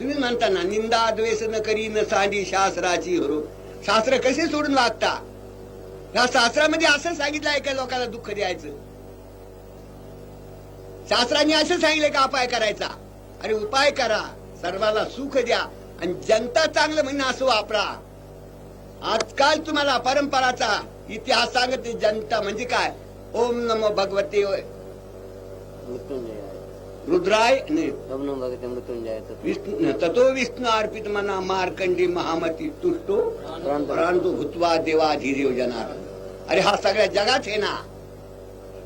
तुम्ही म्हणता ना निंदा द्वेष न करी न सांडी शास्त्राची हरो. शास्त्र कसे सोडून वागता? या शास्त्रामध्ये असं सांगितलं आहे का लोकांना दुःख द्यायचं? शास्त्राने असं सांगितलं का उपाय करायचा? अरे उपाय करा. सर्वाला सुख द्या आणि जनता चांगलं म्हणणं असं वापरा. आजकाल तुम्हाला परंपराचा इतिहास सांगते जनता म्हणजे काय? ओम नमो भगवते. होय रुद्राय विष्णू ततो विष्णू अर्पित मना मार्कंडी महामती तुष्टो प्रांत। भूतवा देवा धीर जनार अरे हा सगळ्या जगात आहे ना?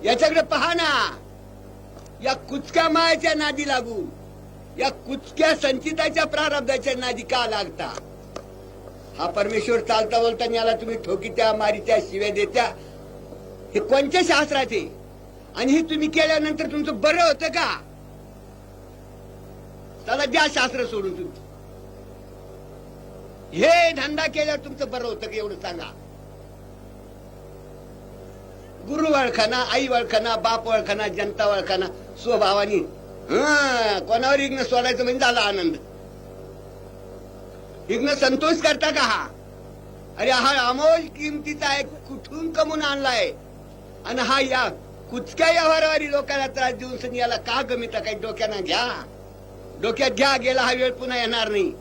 याच्याकडे पहा ना. या कुचक्या मायाच्या नादी लागू. या कुचक्या संचिताच्या प्रारब्धाच्या नादी का लागता? हा परमेश्वर चालता बोलता याला तुम्ही ठोकीत्या मारीत्या शिव्या देत्या. हे कोणत्या शास्त्राचे? आणि हे तुम्ही केल्यानंतर तुमचं बरं होतं का? मला द्या शास्त्र सोडून तुम्ही. हे धंदा केल्यावर तुमचं बरं होतं की एवढं सांगा. गुरु वळखाना आई वळखाना बाप वळखाना जनता वळखाना स्वभावानी. कोणावर इग्न सोडायचं म्हणजे झाला आनंद. इग्न संतोष करता का हा? अरे हा अमोल किमतीचा आहे कुठून कमून आणलाय? आणि हा या कुचक्या व्यवहारावारी लोकांना त्रास देऊन याला का गमिता? काही डोक्यानं घ्या. डोक्यात घ्या गेला हा वेळ पुन्हा येणार नाही.